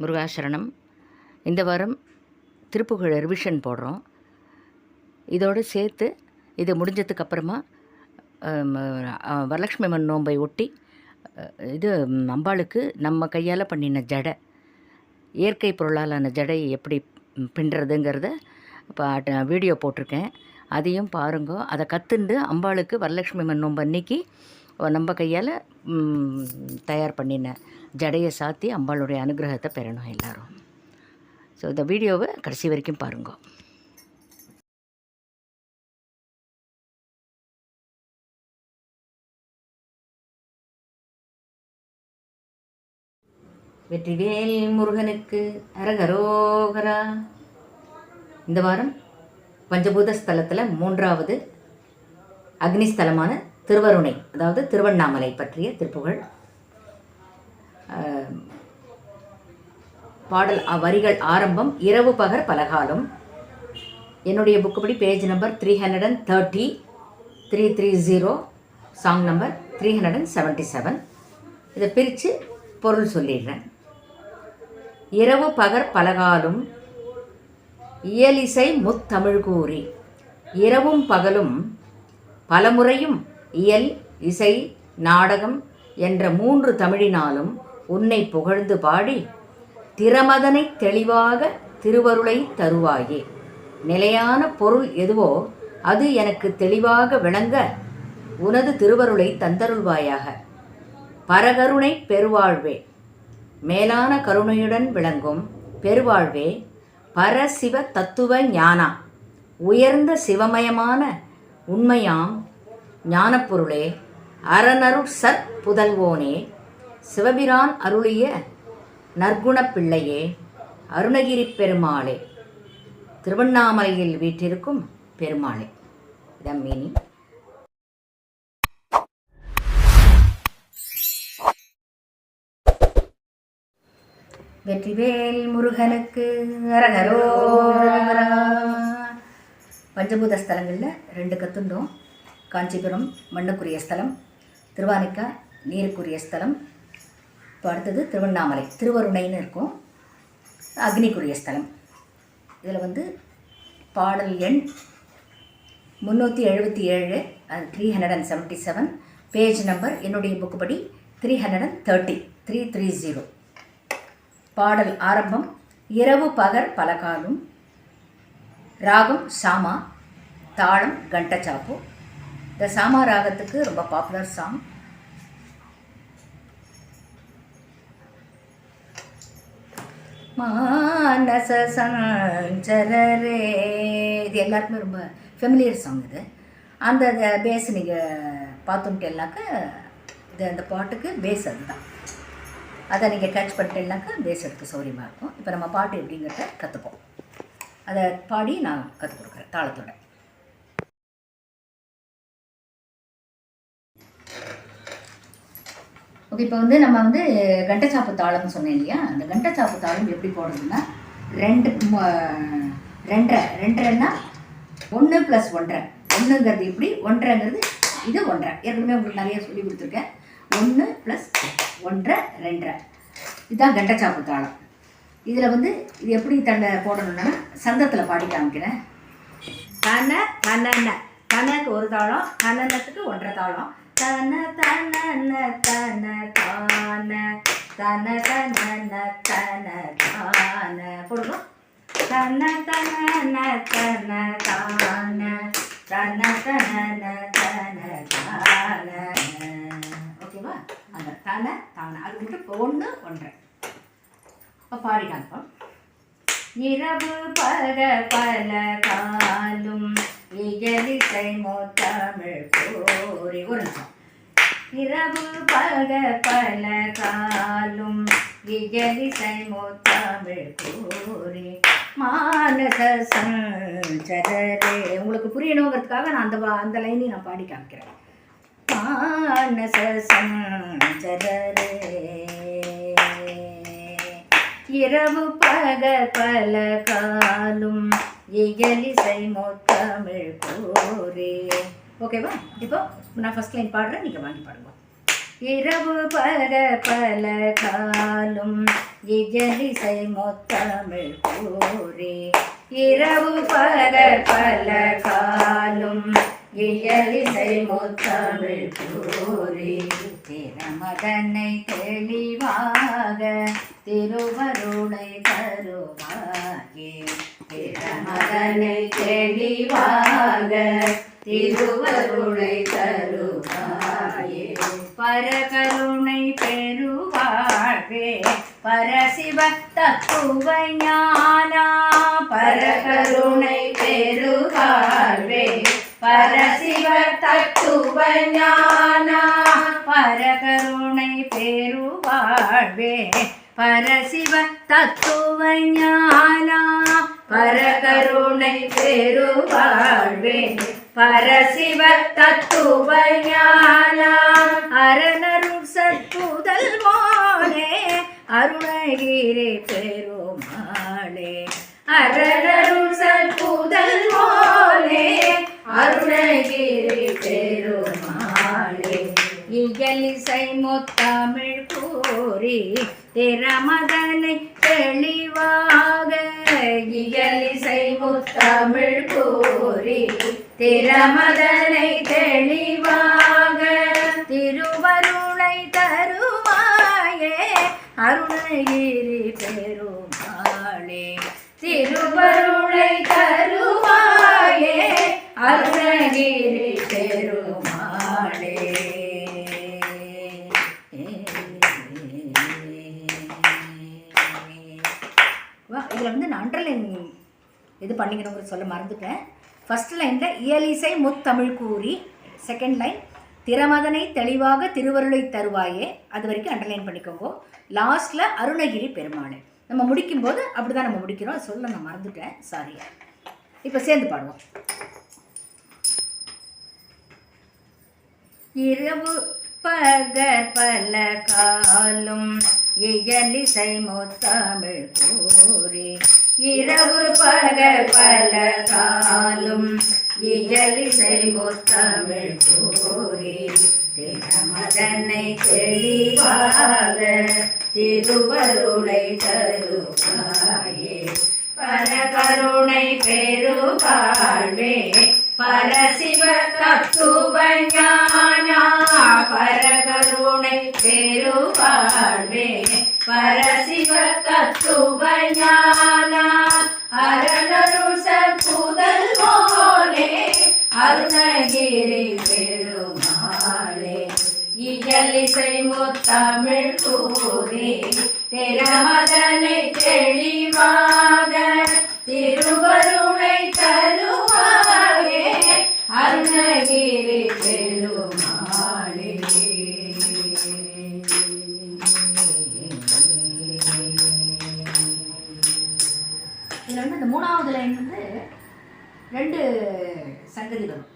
முருகாசரணம். இந்த வாரம் திருப்புகழ் ரிவிஷன் போடுறோம். இதோடு சேர்த்து இது முடிஞ்சதுக்கு அப்புறமா வரலட்சுமி அம்மன் நோன்பை ஒட்டி இது அம்பாளுக்கு நம்ம கையால் பண்ணின ஜடை இயற்கை பொருளாலான ஜடை எப்படி பின்னுறதுங்கிறத இப்போ வீடியோ போட்டிருக்கேன். அதையும் பாருங்க. அதை கற்றுண்டு அம்பாளுக்கு வரலட்சுமி அம்மன் நோன்பு அன்னைக்கு நம்ம கையால் தயார் பண்ணின ஜடையை சாத்தி அம்பாளுடைய அனுகிரகத்தை பெறணும் எல்லோரும். ஸோ இந்த வீடியோவை கடைசி வரைக்கும் பாருங்க. வெற்றிவேல் முருகனுக்கு அரகரோகரா. இந்த வாரம் பஞ்சபூத ஸ்தலத்தில் மூன்றாவது அக்னிஸ்தலமான திருவருணை அதாவது திருவண்ணாமலை பற்றிய திருப்புகழ். பாடல் வரிகள் ஆரம்பம் இரவு பகர் பலகாலம். என்னுடைய புக்கு படி page number three hundred and thirty three three zero song number three hundred and seventy seven இதை பிரித்து பொருள் சொல்லிடுறேன். இரவு பகர் பலகாலும் இயலிசை முத்தமிழ் கூறி இரவும் பகலும் பலமுறையும் இயல் இசை நாடகம் என்ற மூன்று தமிழினாலும் உன்னை புகழ்ந்து பாடி திறமதனை தெளிவாக திருவருளை தருவாயே. நிலையான பொருள் எதுவோ அது எனக்கு தெளிவாக விளங்க உனது திருவருளை தந்தருள்வாயாக. பரகருணை பெருவாழ்வே. மேலான கருணையுடன் விளங்கும் பெருவாழ்வே பரசிவ தத்துவ ஞானா உயர்ந்த சிவமயமான உண்மையாம் ஞானப்பொருளே அறநருள் சற் புதல்வோனே சிவபிரான் அருளிய நற்குணப் பிள்ளையே அருணகிரி பெருமாளே. திருவண்ணாமலையில் வீற்றிருக்கும் பெருமாளே. தம்மினி மீனிங் வெற்றிவேல் முருகனுக்கு அரகரோ பஞ்சபூத ஸ்தலங்களில் ரெண்டு கத்துண்டோம் காஞ்சிபுரம் மண்ணுக்குரிய ஸ்தலம் திருவானைக்கா நீருக்குரிய ஸ்தலம் இப்போ அடுத்தது திருவண்ணாமலை திருவருணைன்னு இருக்கும். அக்னிக்குரிய ஸ்தலம். இதில் வந்து பாடல் எண் முந்நூற்றி எழுபத்தி ஏழு அது three hundred and seventy seven page number என்னுடைய புக்கு படி three hundred and thirty three three zero பாடல் ஆரம்பம் இரவு பகர் பலகாலும் ராகம் சாமா தாளம் கண்டச்சாப்பு இந்த சாமா ராகத்துக்கு ரொம்ப பாப்புலர் சாங் மானச சஞ்சரரே. இது எல்லாருக்குமே ரொம்ப ஃபெமிலியர் சாங் இது. அந்த பேஸ் நீங்கள் பார்த்துட்டேன்னாக்க இது அந்த பாட்டுக்கு பேஸ் அதுதான். அதை நீங்கள் கேட்ச் பண்ணிட்டேன்னாக்கா பேஸ் எடுக்க சௌரியமாக இருக்கும். இப்போ நம்ம பாட்டு எப்படிங்கிறத கற்றுப்போம் அதை பாடி நான் கற்றுக் கொடுக்குறேன் தாளத்தோட. ஓகே இப்போ வந்து நம்ம வந்து கண்டச்சாப்பு தாளம்னு சொன்னேன் இல்லையா? அந்த கண்டச்சாப்பு தாளம் எப்படி போடுறதுன்னா ரெண்டு ரெண்டரை. ரெண்டரைன்னா ஒன்று ப்ளஸ் ஒன்றரை. ஒன்றுங்கிறது இப்படி ஒன்றரைங்கிறது இது ஒன்றரை. ஏற்கனவே உங்களுக்கு நிறைய சொல்லி கொடுத்துருக்கேன். ஒன்று ப்ளஸ் ஒன்றரை ரெண்டரை. இதுதான் கண்டச்சாப்பு தாளம். இதில் வந்து இது எப்படி தண்டை போடணும்னா சந்தத்தில் பாடி காமிக்கிறேன். தன தனன. கண்ணுக்கு ஒரு தாளம் தனனத்துக்கு ஒன்றரை தாளம். தன தன தன தான தன தன தன தான. போடுவோம் தன தன தன தான தன தன தன தான. ஓகேவா? அந்த தன தான. அது மட்டும் ஒன்று ஒன்றரை. இப்போ பாடி காமிப்போம் இரவு பக பல காலும் இயலிசை மோத்தமிழ் கோரி ஒரு நிமிஷம். இரவு பக பல காலும் இயலிசை மோத்தமிழ் கோரி மானச சஞ்சரரே. உங்களுக்கு புரியணுங்கிறதுக்காக நான் அந்த வா- அந்த லைனையும் நான் பாடி காமிக்கிறேன். மானச சஞ்சரரே. இரவு பக பல காலும் இயலிசை மொத்தமிழ் கூறே ஓகேவா? இப்போ நான் ஃபஸ்ட் லைன் பாடுறேன் நீங்கள் வாங்கி பாடுங்க. இரவு பல பல காலும் இஜலிசை முத்தமிழ் கூறி இரவு பகல் பல காலும் இயலிசை முத்தமிழ் கூறி திறமதனை தெளிவாக திருவருளை தருவாயே. திறமதனை தெளிவாக திருவருளை தருவாயே. பரகருணை பெருவாழ்வே பரசிவ தத்துவ ஞானா. பரகருணை பெருவாழ்வே பரசிவ தத்துவ ஞானா பரகருணை பெருவாழ்வே பரசிவ தத்துவ ஞானா பரகருணை பெருவாழ்வே பரசிவ தத்துவ ஞானா அரணருள் சற்புதல் மானே அருணகிரி பெருமாளே. அரணருள் சற்புதல் போலே அருணகிரி பெருமாளே. இயலிசை முத்தமிழ் கூறி திறமதனை தெளிவாக இயலிசை முத்தமிழ் கூறி திறமதனை தெளிவாக திருவருளை தருவாயே அருணகிரி பெருமாளே. திருவருளை தருவாயே அருணகிரி பெருமாளே. வா இதில் வந்து நான் அண்டர்லைன் இது பண்ணிக்கணுங்கிற சொல்ல மறந்துட்டேன். ஃபர்ஸ்ட் லைனில் இயலிசை முத்தமிழ் கூறி செகண்ட் லைன் திறமதனை தெளிவாக திருவருளை தருவாயே. அது வரைக்கும் அண்டர்லைன் பண்ணிக்கோங்க. லாஸ்ட்டில் அருணகிரி பெருமாளே. நம்ம முடிக்கும்போது அப்படி தான் நம்ம முடிக்கிறோம். சொல்ல நான் மறந்துட்டேன். சாரி இப்போ சேர்ந்து பாடுவோம். இரவு பகற் பல காலும் இயலிசை முத்தமிழ் கூறி. இரவு பகற் பல காலும் இயலிசை முத்தமிழ் கூறி. தினமதனை தெளிவாக திருவருளை தருவாயே பரசிவ தத்துவ ஞானா பரகருணை பெருவாழ்வே. பரசிவ தத்துவ ஞானா அரணருள் சற்புதல் போலே அருணகிரி பெருமாளே. இயலிசை முத்தமிழ் கூறி திறமதனை தெளிவாக ரெண்டு சங்கதி வரும்.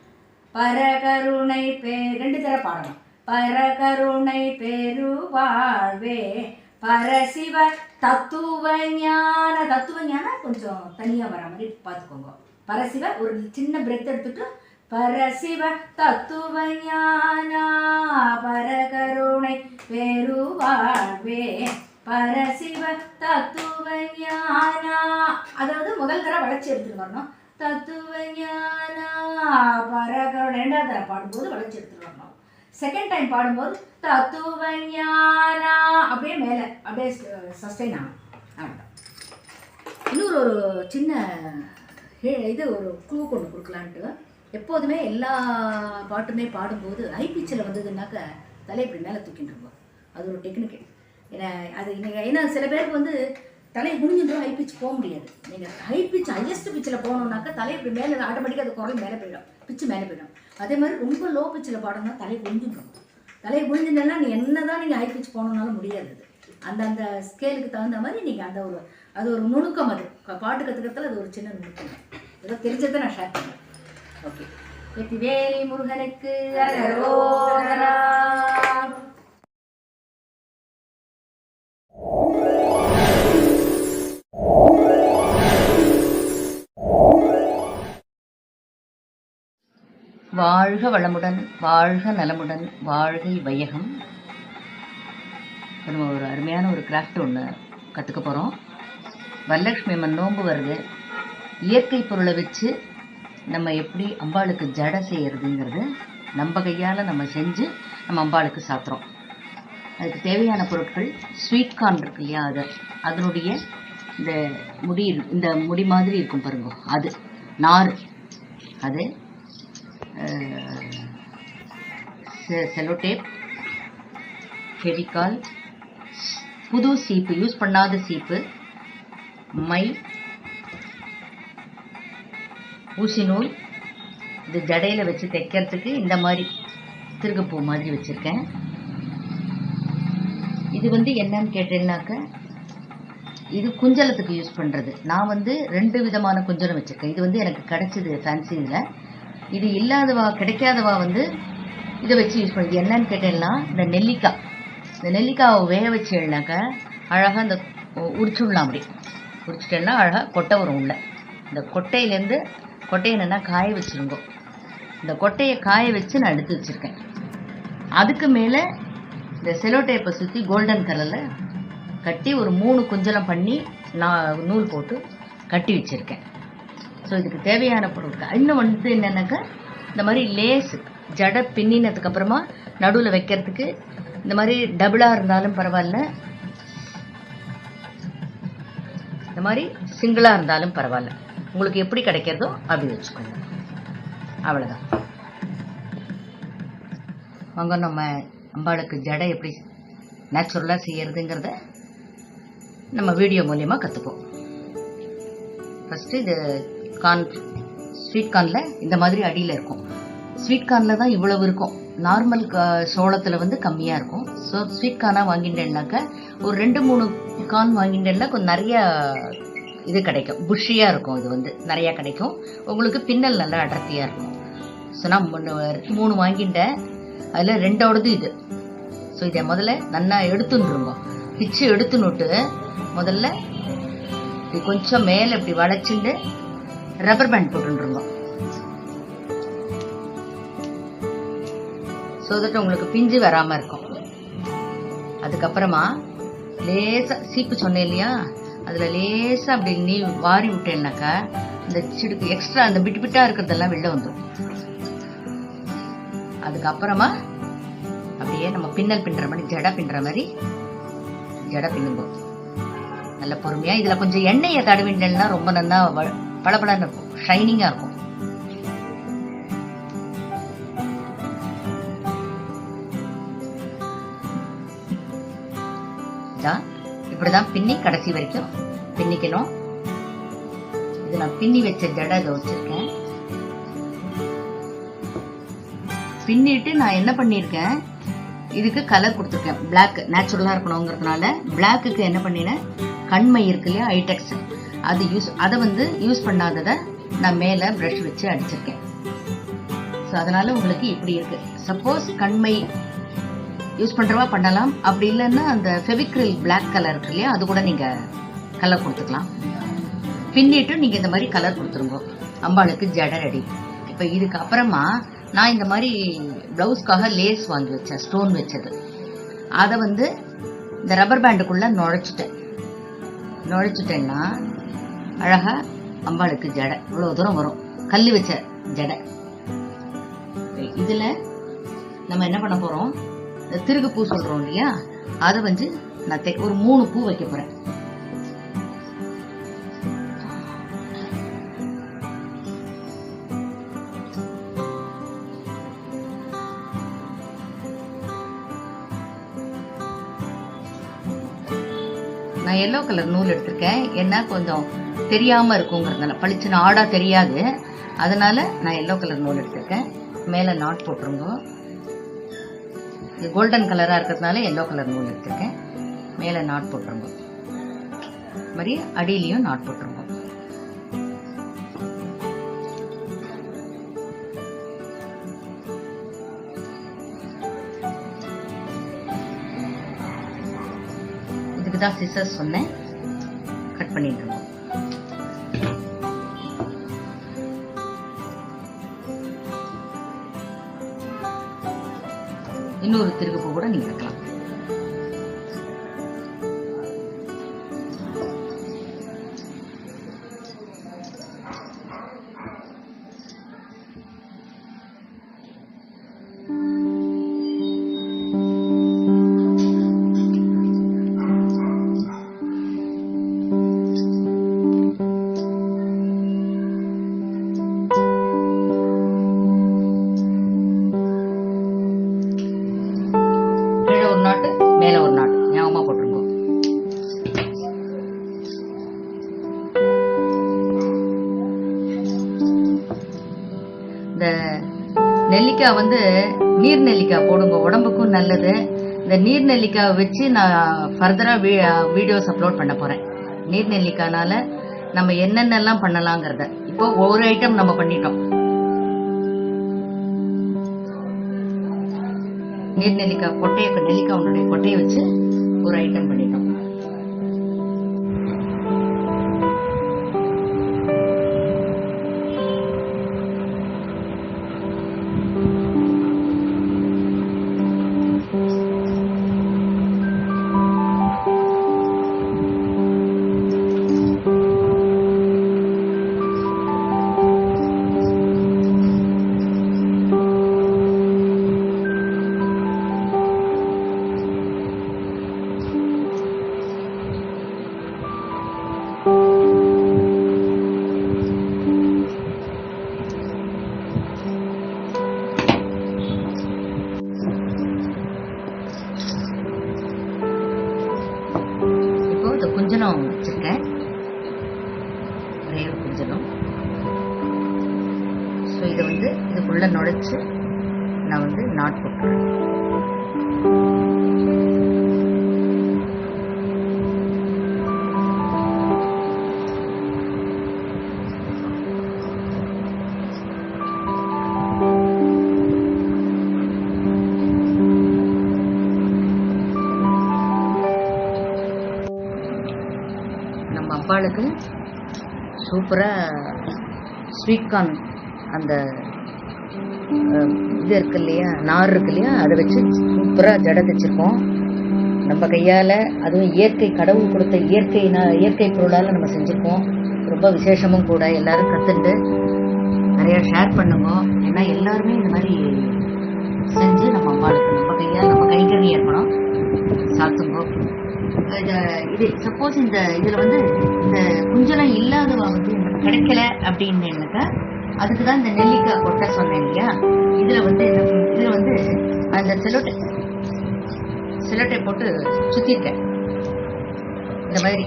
பரகருணை பே ரெண்டு தர பாடணும். பரகருணை பெருவாழ்வே பரசிவ தத்துவ ஞான தத்துவ ஞானம் கொஞ்சம் தனியாக வர மாதிரி பார்த்துக்கோங்க பரசிவ ஒரு சின்ன பிரெத் எடுத்துட்டு பரசிவ தத்துவ ஞானா பரகருணை பெருவாழ்வே பரசிவ தத்துவ ஞானா. அதாவது முதல் தர வளர்ச்சி எடுத்துட்டு வரணும். தத்துவ ஞானா பரகருணை. ரெண்டாவது தர பாடும்போது வளர்ச்சி எடுத்துட்டு வரணும். செகண்ட் டைம் பாடும்போது தத்துவ ஞானா அப்படியே மேலே அப்படியே சஸ்டைன் ஆகும் அவ்வளோதான் இன்னொரு ஒரு சின்ன இது ஒரு குழு கொண்டு கொடுக்கலான்ட்டு எப்போதுமே எல்லா பாட்டுமே பாடும்போது ஹை பிச்சில் வந்ததுன்னாக்க தலை இப்படி மேலே தூக்கிட்டு இருப்போம் அது ஒரு டெக்னிக்கு ஏன்னா அது நீங்கள் ஏன்னா சில பேருக்கு வந்து தலை குனிஞ்சிடும் ஹை பிச் போக முடியாது. நீங்கள் ஹை பிச் ஹையஸ்ட் பிச்சில் போகணுன்னாக்கா தலை இப்படி மேலே ஆட்டோமேட்டிக்காக அது குரல் மேலே போயிடும். பிச்சு மேலே போயிடும். அதே மாதிரி ரொம்ப லோ பிச்சில் பாடணும்னா தலை குனிஞ்சிடும் தலையை குனிஞ்சிருந்தேன்னா நீ என்ன தான் நீங்கள் ஹை பிச் போகணுன்னாலும் முடியாது அது. அந்த அந்த ஸ்கேலுக்கு தகுந்த மாதிரி நீங்கள் அந்த ஒரு அது ஒரு நுணுக்கம் அது. பாட்டு கற்றுக்கிறதுல அது ஒரு சின்ன நுணுக்கம். ஏதோ தெரிஞ்சதை நான் ஷேர் பண்ணேன் ஓகே வெற்றிவேலி முருகனுக்கு வாழ்க வளமுடன் வாழ்க நலமுடன் வாழ்கை வையகம். நம்ம ஒரு அருமையான ஒரு கிராஃப்ட் ஒன்று கற்றுக்க போகிறோம் வரலட்சுமி அம்மன் நோன்பு வருது. இயற்கை பொருளை வச்சு நம்ம எப்படி அம்பாளுக்கு ஜடை செய்கிறதுங்கிறது நம்ம கையால் நம்ம செஞ்சு நம்ம அம்பாளுக்கு சாத்துறோம். அதுக்கு தேவையான பொருட்கள் ஸ்வீட் கார்ன் இருக்கு இல்லையா அது? அதனுடைய இந்த முடி இந்த முடி மாதிரி இருக்கும் பாருங்க அது நார். அது செலோ டேப் ஃபெவிகால் புது சீப்பு யூஸ் பண்ணாத சீப்பு மை ஊசி நூல் இது ஜடையில் வச்சு தைக்கிறதுக்கு இந்த மாதிரி திருகப்பூ மாதிரி வச்சுருக்கேன். இது வந்து என்னன்னு கேட்டேன்னாக்க இது குஞ்சலத்துக்கு யூஸ் பண்ணுறது நான் வந்து ரெண்டு விதமான குஞ்சலம் வச்சுருக்கேன். இது வந்து எனக்கு கிடச்சிது ஃபேன்சி இதில் இது இல்லாதவா கிடைக்காதவா வந்து இதை வச்சு யூஸ் பண்ணுது என்னன்னு கேட்டேன்னா இந்த நெல்லிக்காய் இந்த நெல்லிக்காவை வேக வச்சேன்னாக்கா அழகாக இந்த உரிச்சுடலாம் அப்படி. உரிச்சிட்டேன்னா அழகாக கொட்டை வரும் உள்ள. இந்த கொட்டையிலேருந்து கொட்டையை என்னென்னா காய வச்சுருங்கோ. இந்த கொட்டையை காய வச்சு நான் எடுத்து வச்சுருக்கேன். அதுக்கு மேலே இந்த செலோ டேப்பை சுற்றி கோல்டன் கலரில் கட்டி ஒரு மூணு குஞ்சலம் பண்ணி நான் நூல் போட்டு கட்டி வச்சுருக்கேன். ஸோ இதுக்கு தேவையான பொருட்கள். இன்னும் வந்து என்னென்னாக்கா இந்த மாதிரி லேஸ் ஜடை பின்னினதுக்கப்புறமா நடுவில் வைக்கிறதுக்கு இந்த மாதிரி டபுளாக இருந்தாலும் பரவாயில்ல. இந்த மாதிரி சிங்கிளாக இருந்தாலும் பரவாயில்ல. உங்களுக்கு எப்படி கிடைக்கிறதோ அப்படி வச்சுக்கோங்க. அவ்வளோதான் வாங்க நம்ம அம்பாளுக்கு ஜடை எப்படி நேச்சுரலாக செய்யறதுங்கிறத நம்ம வீடியோ மூலயமா கற்றுப்போம் ஃபஸ்ட்டு இது கார்ன் ஸ்வீட் கார்னில் இந்த மாதிரி அடியில் இருக்கும். ஸ்வீட் கார்னில் தான் இவ்வளவு இருக்கும். நார்மல் சோளத்தில் வந்து கம்மியாக இருக்கும். ஸோ ஸ்வீட் கார்னாக வாங்கிட்டேன்னாக்க ஒரு ரெண்டு மூணு கார்ன் வாங்கிட்டேன்னா கொஞ்சம் நிறைய இது கிடைக்கும். புஷ்ஷியாக இருக்கும் இது வந்து. நிறையா கிடைக்கும். உங்களுக்கு பின்னல் நல்லா அடர்த்தியாக இருக்கும். ஸோ நான் மூணு- மூணு வாங்கிட்டேன். அதில் ரெண்டோடது இது. ஸோ இதை முதல்ல நல்லா எடுத்துன்றுங்க பிச்சு எடுத்துன்னுட்டு முதல்ல இது கொஞ்சம் மேலே இப்படி வளைச்சுண்டு ரப்பர் பேண்ட் போட்டுருங்க. ஸோ தட் உங்களுக்கு பிஞ்சு வராமல் இருக்கும். அதுக்கப்புறமா லேசா சீப்பு சொன்னேன் இல்லையா? அதில் லேசாக அப்படி நீ வாரி விட்டேன்னாக்கா இந்த சிடுக்கு எக்ஸ்ட்ரா அந்த பிட்டு பிட்டாக இருக்கிறதெல்லாம் வெளில வந்துடும் அதுக்கப்புறமா அப்படியே நம்ம பின்னல் பின்னுற மாதிரி ஜடை பின்னுற மாதிரி ஜடை பின்னும்போது நல்ல பொறுமையா. இதுல கொஞ்சம் எண்ணெயை தடவிண்டேன்னா ரொம்ப நல்லா வ- பளபளன்னு இருக்கும். ஷைனிங்கா இருக்கும். இப்படிதான் பின்னி கடைசி வரைக்கும் பின்னிக்கணும். இது நான் பின்னி வச்ச ஜடை இதை வச்சிருக்கேன். பின்னிட்டு நான் என்ன பண்ணியிருக்கேன்? இதுக்கு கலர் கொடுத்துருக்கேன். பிளாக் நேச்சுரலாக இருக்கணுங்கிறதுனால பிளாக்குக்கு என்ன பண்ணினேன்? கண்மை இருக்கு இல்லையா? ஐடெக்ஸ் அது யூஸ் அதை வந்து யூஸ் பண்ணாததை நான் மேலே ப்ரஷ் வச்சு அடிச்சிருக்கேன். ஸோ அதனால் உங்களுக்கு இப்படி இருக்கு. சப்போஸ் கண்மை யூஸ் பண்ணுறவா பண்ணலாம். அப்படி இல்லைன்னா அந்த ஃபெவிக்ரில் பிளாக் கலர் இருக்கு இல்லையா அது கூட நீங்கள் கலர் கொடுத்துக்கலாம். பின்னிட்டு நீங்கள் இந்த மாதிரி கலர் கொடுத்துருங்க. அம்பாளுக்கு ஜட ரெடி. இப்போ இதுக்கு அப்புறமா நான் இந்த மாதிரி ப்ளவுஸ்க்காக லேஸ் வாங்கி வச்சேன் ஸ்டோன் வச்சது. அதை வந்து இந்த ரப்பர் பேண்டுக்குள்ளே நுழைச்சிட்டேன். நுழைச்சிட்டேன்னா அழகா அம்பாளுக்கு ஜடை. இவ்வளோ தூரம் வரும். கல் வச்ச ஜடை. இதில் நம்ம என்ன பண்ண போகிறோம் திருகு பூ சொல்கிறோம் இல்லையா? அதை வந்து நான் தை ஒரு மூணு பூ வைக்க போறேன். நான் எல்லோ கலர் நூல் எடுத்திருக்கேன். ஏன்னா கொஞ்சம் தெரியாம இருக்குங்கிறதுனால பளிச்சுன்னு ஆடா தெரியாது. அதனால நான் எல்லோ கலர் நூல் எடுத்திருக்கேன். மேலே நாட் போட்டுருங்க இது கோல்டன் கலராக இருக்கிறதுனால எல்லோ கலர் நூல் எடுத்திருக்கேன். மேலே நாட் போட்டுருங்க இது மாதிரி அடியிலையும் நாட் போட்டுருங்க இதுக்கு தான் சிசர்ஸ் சொன்னேன். கட் பண்ணிட்டு இன்னொரு திருகுப்பு கூட நீங்க வைக்கலாம் நெல்லிக்காய் வந்து நீர் நெல்லிக்காய் போடுங்க. உடம்புக்கும் நல்லது. இந்த நீர் நெல்லிக்காய் வச்சு நான் ஃபர்தராக வீ வீடியோஸ் அப்லோட் பண்ண போகிறேன் நீர் நெல்லிக்காய்னால நம்ம என்னென்னலாம் பண்ணலாங்கிறத. இப்போ ஒரு ஐட்டம் நம்ம பண்ணிட்டோம். நீர் நெல்லிக்காய் கொட்டையை நெல்லிக்காய் உன்னுடைய கொட்டையை வச்சு ஒரு ஐட்டம் பண்ணிட்டோம். சூப்பராக ஸ்வீட்கார்ன் அந்த இது இருக்கு இல்லையா நார் இருக்கு இல்லையா அதை வச்சு சூப்பராக ஜடை தைச்சிருக்கோம் நம்ம கையால் அதுவும் இயற்கை கடவுள் கொடுத்த இயற்கைனா இயற்கை பொருளால் நம்ம செஞ்சுருக்கோம். ரொம்ப விசேஷமும் கூட எல்லாரும் கற்றுண்டு நிறையா ஷேர் பண்ணுங்க. ஏன்னா எல்லாருமே இந்த மாதிரி செஞ்சு நம்ம அம்மாளுக்கு நம்ம கையால் நம்ம கைகறி ஏற்படும். சாத்துங்கோ இது சப்போஸ் இந்த இதில் வந்து இந்த குஞ்சலம் இல்லாதவா வந்து எனக்கு கிடைக்கல அப்படின்னாக்கா அதுக்கு தான் இந்த நெல்லிக்காய் கொட்டை சொன்னேன் இல்லையா? இதில் வந்து இதுல இதில் வந்து அந்த செலோட்டை செலோட்டை போட்டு சுற்றிருக்கேன் இந்த மாதிரி.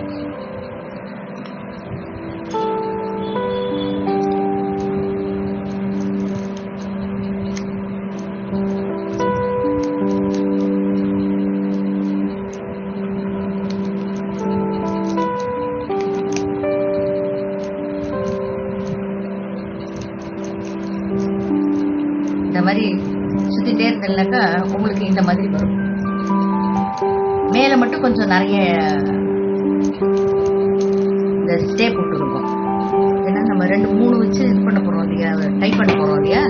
இந்த மாதிரி வரும். மேல மட்டும் கொஞ்சம் நிறைய இந்த ஸ்டே போட்டுருக்கோம் ஏன்னா நம்ம ரெண்டு மூணு வச்சு இது பண்ண போறோம் இல்லையா? டைப் பண்ண போறோம் இல்லையா?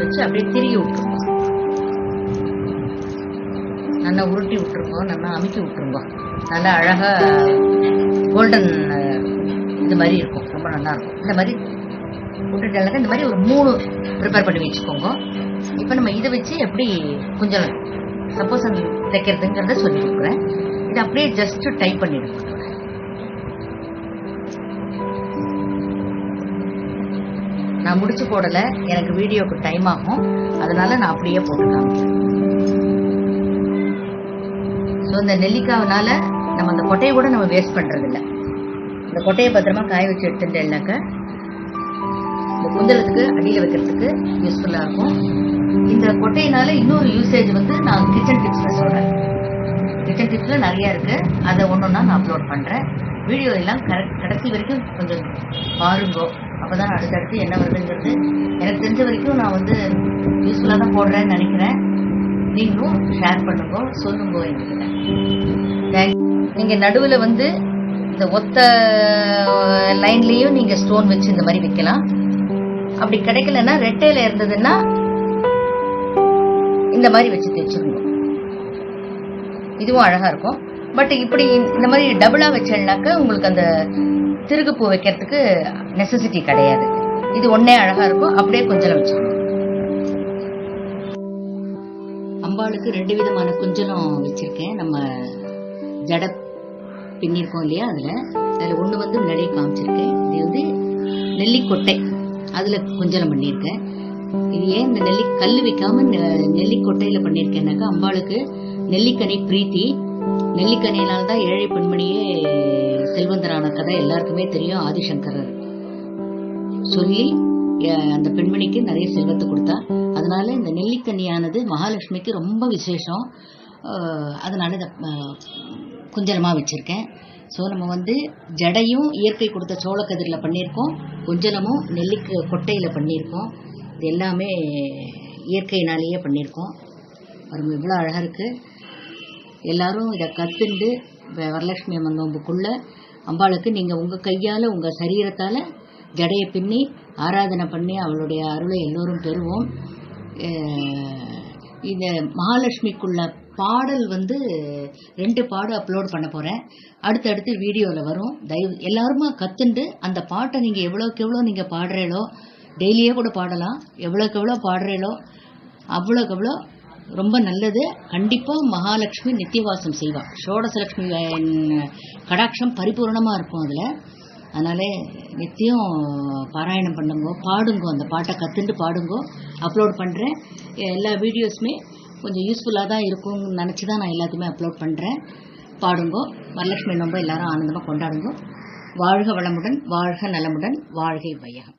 வச்சு அப்படியே திரிய விட்டுருக்கோம் நல்லா உருட்டி விட்டுருக்கோம் நல்லா அமுக்கி விட்டுருக்கோம் நல்லா அழகா கோல்டன் இது மாதிரி இருக்கும். ரொம்ப நல்லா இருக்கும். இந்த மாதிரி விட்டுட்டாங்க இந்த மாதிரி ஒரு மூணு ப்ரிப்பேர் பண்ணி வச்சுக்கோங்க. இப்போ நம்ம இதை வச்சு எப்படி கொஞ்சம் சப்போஸ் அந்த தைக்கிறதுங்கிறத சொல்லி கொடுக்குறேன் இது அப்படியே ஜஸ்ட் டைப் பண்ணிடுங்க. நான் முடிச்சு போடல எனக்கு வீடியோக்கு டைம் ஆகும். அதனால நான் அப்படியே போட்டு ஸோ இந்த நெல்லிக்காவனால நம்ம அந்த கொட்டையை கூட நம்ம வேஸ்ட் பண்றது இந்த கொட்டையை பத்திரமா காய வச்சு எடுத்துட்டேன்னாக்க இந்த குந்தலத்துக்கு அடியில் வைக்கிறதுக்கு யூஸ்ஃபுல்லாக இருக்கும். இந்த கொட்டையினால இன்னொரு யூசேஜ் வந்து நான் கிச்சன் டிப்ஸ்ல சொல்கிறேன் கிச்சன் டிப்ஸ்ல நிறைய இருக்கு. அதை ஒன்றொன்னா நான் அப்லோட் பண்ணுறேன் வீடியோ எல்லாம் கடைசி வரைக்கும் கொஞ்சம் பாருங்கோ. அப்போ தான் அடுத்தடுத்து என்ன வருதுங்கிறது. எனக்கு தெரிஞ்ச வரைக்கும் நான் வந்து யூஸ்ஃபுல்லாக தான் போடுறேன்னு நினைக்கிறேன். நீங்களும் ஷேர் பண்ணுங்க சொல்லுங்க என்கிட்ட. தேங்க் நீங்கள் நடுவில் வந்து இந்த ஒத்த லைன்லேயும் நீங்கள் ஸ்டோன் வச்சு இந்த மாதிரி வைக்கலாம். அப்படி கிடைக்கலன்னா ரெட்டையில இருந்ததுன்னா இந்த மாதிரி வச்சு தைச்சிருங்க இதுவும் அழகா இருக்கும். பட் இப்படி இந்த மாதிரி டபுளா வச்சேன்னாக்க உங்களுக்கு அந்த திருகுப்பூ வைக்கிறதுக்கு நெசசிட்டி கிடையாது. இது ஒன்னே அழகா இருக்கும். அப்படியே கொஞ்சம் வச்சுக்கணும் அம்பாளுக்கு ரெண்டு விதமான குஞ்சலம் வச்சிருக்கேன். நம்ம ஜட பின்னிருக்கோம் இல்லையா அதுல. அதுல ஒண்ணு வந்து முன்னாடியே காமிச்சிருக்கேன். இது வந்து நெல்லிக்கொட்டை. அதுல குஞ்சலம் பண்ணியிருக்கேன். இது ஏன் இந்த நெல்லி கல் வைக்காம நெல்லிக்கொட்டையில பண்ணியிருக்கேன்னாக்கா அம்பாளுக்கு நெல்லிக்கனி பிரீத்தி. நெல்லிக்கனியினால தான் ஏழை பெண்மணியே செல்வந்தரான கதை எல்லாருக்குமே தெரியும் ஆதிசங்கரர். சொல்லி அந்த பெண்மணிக்கு நிறைய செல்வத்தை கொடுத்தா. அதனால இந்த நெல்லிக்கனியானது மகாலட்சுமிக்கு ரொம்ப விசேஷம். அதனால இதை அஹ், வச்சிருக்கேன். ஸோ நம்ம வந்து ஜடையும் இயற்கை கொடுத்த சோளக்கதிரில் பண்ணியிருக்கோம். குஞ்சலமும் நெல்லிக்கு கொட்டையில் பண்ணியிருக்கோம். இது எல்லாமே இயற்கையினாலேயே பண்ணியிருக்கோம். பாருங்க இவ்வளோ அழகாக இருக்குது எல்லோரும் இதை கற்றுண்டு வரலட்சுமி அம்மன் நோம்புக்குள்ளே அம்பாளுக்கு நீங்கள் உங்கள் கையால் உங்கள் சரீரத்தால் ஜடையை பின்னி ஆராதனை பண்ணி அவளுடைய அருளை எல்லோரும் பெறுவோம். இந்த மகாலட்சுமிக்குள்ள பாடல் வந்து ரெண்டு பாடம் அப்லோட் பண்ண போகிறேன் அடுத்தடுத்து வீடியோவில் வரும். தயவு எல்லாருமா கற்றுண்டு அந்த பாட்டை நீங்கள் எவ்வளோக்கு எவ்வளோ நீங்கள் பாடுறீங்களோ டெய்லியே கூட பாடலாம். எவ்வளோக்கு எவ்வளோ பாடுறீங்களோ அவ்வளோக்கு எவ்வளோ ரொம்ப நல்லது. கண்டிப்பாக மகாலட்சுமி நித்தியவாசம் செய்வாள் ஷோடசலட்சுமி கடாட்சம் பரிபூர்ணமாக இருக்கும் அதில். அதனால நித்தியம் பாராயணம் பண்ணுங்கோ பாடுங்கோ அந்த பாட்டை கற்றுண்டு பாடுங்கோ. அப்லோட் பண்ணுறேன் எல்லா வீடியோஸுமே கொஞ்சம் யூஸ்ஃபுல்லாக தான் இருக்கும்னு நினச்சி தான் நான் எல்லாத்தையுமே அப்லோட் பண்ணுறேன் பாடுங்கோ. வரலட்சுமி நோம்ப எல்லாரும் ஆனந்தமாக கொண்டாடுங்கோ. வாழ்க வளமுடன் வாழ்க நலமுடன் வாழ்கை வையகம்.